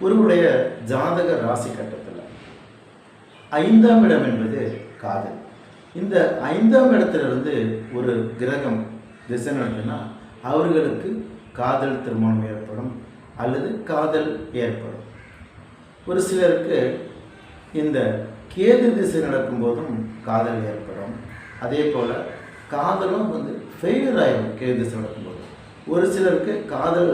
ஒருவருடைய ஜாதக ராசி கட்டத்தில் ஐந்தாம் இடம் என்பது காதல். இந்த ஐந்தாம் இடத்திலிருந்து ஒரு கிரகம் திசை நடத்தினா அவர்களுக்கு காதல் திருமணம் ஏற்படும் அல்லது காதல் ஏற்படும். ஒரு சிலருக்கு இந்த கேது திசை நடக்கும்போதும் காதல் ஏற்படும். அதே போல் காதலும் வந்து ஃபெயிலியர் ஆகிடும் கேது திசை நடக்கும்போது ஒரு சிலருக்கு காதல்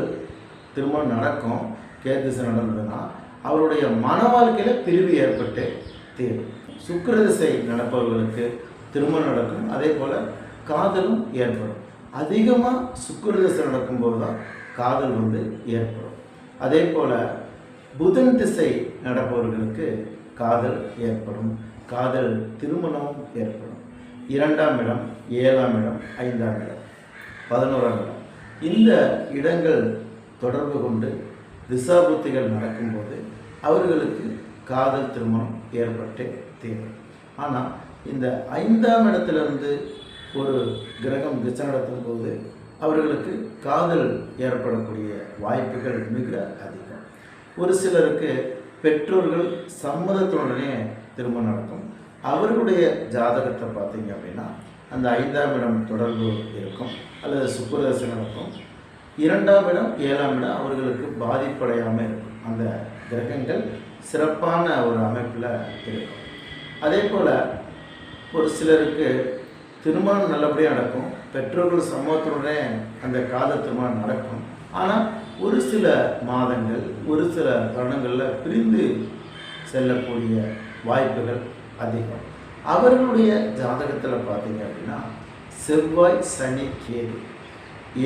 திருமணம் நடக்கும் கேதுசை திசை நடந்ததுன்னா அவருடைய மன வாழ்க்கையில் பிரிவு ஏற்பட்டு தீரும். சுக்கிர திசை நடப்பவர்களுக்கு திருமணம் நடக்கும் அதே போல் காதலும் ஏற்படும். அதிகமாக சுக்கிர திசை நடக்கும்போது தான் காதல் வந்து ஏற்படும். அதே போல் புதன் திசை நடப்பவர்களுக்கு காதல் ஏற்படும். காதல் திருமணமும் ஏற்படும். இரண்டாம் இடம் ஏழாம் இடம் ஐந்தாம் இடம் பதினோராம் இடம். இந்த இடங்கள் தொடர்பு கொண்டு திசாபுத்திகள் நடக்கும்போது அவர்களுக்கு காதல் திருமணம் ஏற்பட்டே தீரும். ஆனால் இந்த ஐந்தாம் இடத்திலிருந்து ஒரு கிரகம் திசை நடத்தும் போது அவர்களுக்கு காதல் ஏற்படக்கூடிய வாய்ப்புகள் மிக அதிகம். ஒரு சிலருக்கு பெற்றோர்கள் சம்மதத்துடனே திருமணம் நடக்கும். அவர்களுடைய ஜாதகத்தை பார்த்தீங்க அப்படின்னா அந்த ஐந்தாம் இடம் தொடர்பு இருக்கும் அல்லது சுப்புரதசை நடக்கும். இரண்டாம் இடம் ஏழாம் இடம் அவர்களுக்கு பாதிப்படையாமல் இருக்கும். அந்த கிரகங்கள் சிறப்பான ஒரு அமைப்பில் இருக்கும். அதே போல் ஒரு சிலருக்கு திருமணம் நல்லபடியாக நடக்கும். பெற்றோர்கள் சமூகத்துடனே அந்த காதல் திருமணம் நடக்கும். ஆனால் ஒரு சில மாதங்கள் ஒரு சில வருடங்களில் பிரிந்து செல்லக்கூடிய வாய்ப்புகள் அதிகம். அவர்களுடைய ஜாதகத்தில் பார்த்தீங்க அப்படின்னா செவ்வாய் சனி கேது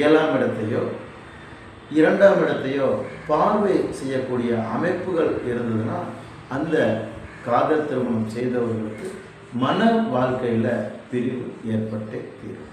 ஏழாம் இடத்தையோ இரண்டாம் இடத்தையோ பார்வை செய்யக்கூடிய அமைப்புகள் இருந்ததுன்னா அந்த காதல் திருமணம் செய்தவர்களுக்கு மன வாழ்க்கையில் பிரிவு ஏற்பட்டே தீரும்.